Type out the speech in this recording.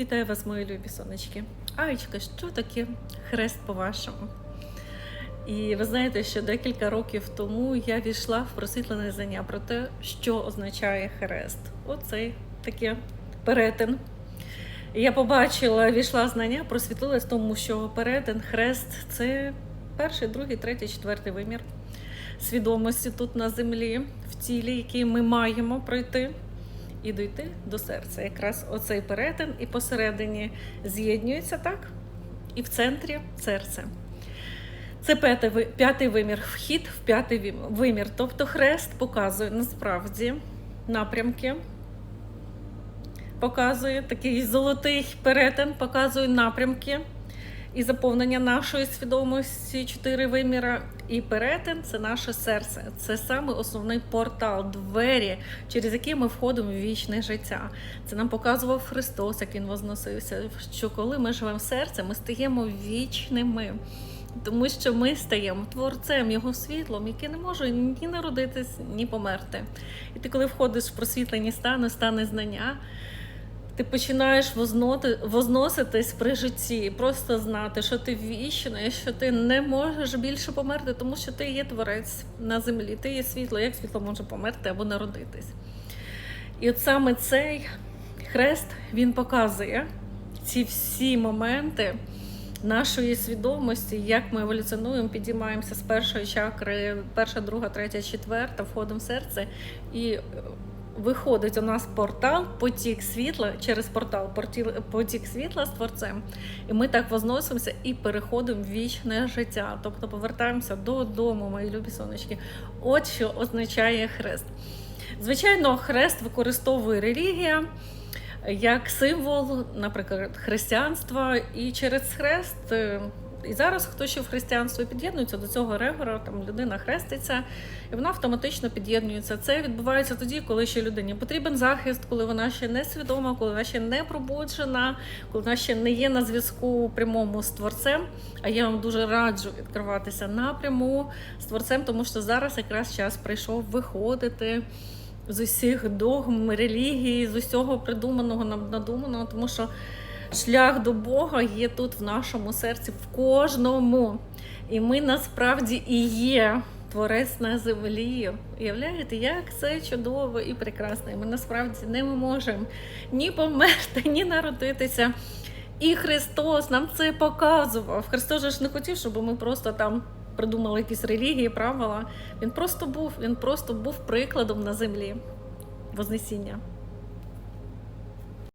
Вітаю вас, мої любі сонечки. Аєчка, що таке хрест по-вашому? І ви знаєте, що декілька років тому я війшла в просвітлене знання про те, що означає хрест. Оцей таке перетин. Я побачила, війшла знання, просвітлилась, тому що перетин, хрест це перший, другий, третій, четвертий вимір свідомості тут на землі, в тілі, який ми маємо пройти і дійти до серця. Якраз оцей перетин і посередині з'єднюється так, і в центрі серце. Це п'ятий, п'ятий вимір, вхід в п'ятий вимір. Тобто хрест показує насправді напрямки, показує такий золотий перетин, показує напрямки і заповнення нашої свідомості чотири виміра. І перетин це наше серце. Це саме основний портал, двері, через які ми входимо в вічне життя. Це нам показував Христос, як він возносився. Що коли ми живемо в серці, ми стаємо вічними. Тому що ми стаємо творцем його світлом, який не може ні народитись, ні померти. І ти, коли входиш в просвітлені стани, стани знання, ти починаєш возноти, возноситись при житті, просто знати, що ти вічний, що ти не можеш більше померти, тому що ти є творець на землі, ти є світло. Як світло може померти або народитись? І от саме цей хрест він показує ці всі моменти нашої свідомості, як ми еволюціонуємо, підіймаємося з першої чакри, перша, друга, третя, четверта, входимо в серце і виходить у нас портал, потік світла через портал, потік світла з творцем. І ми так возносимося і переходимо в вічне життя. Тобто повертаємося додому, мої любі сонечки. От що означає хрест. Звичайно, хрест використовує релігія як символ, наприклад, християнства, і через хрест. І зараз хто ще в християнстві під'єднується до цього регора, там людина хреститься, і вона автоматично під'єднується. Це відбувається тоді, коли ще людині потрібен захист, коли вона ще не свідома, коли вона ще не пробуджена, коли вона ще не є на зв'язку прямому з творцем. А я вам дуже раджу відкриватися напряму з творцем, тому що зараз якраз час прийшов виходити з усіх догм, релігії, з усього придуманого надуманого, тому що шлях до Бога є тут в нашому серці, в кожному. І ми насправді і є творець на землі. Уявляєте, як це чудово і прекрасно. І ми насправді не можемо ні померти, ні народитися. І Христос нам це показував. Христос же ж не хотів, щоб ми просто там придумали якісь релігії, правила. Він просто був, він просто був прикладом на землі Вознесіння.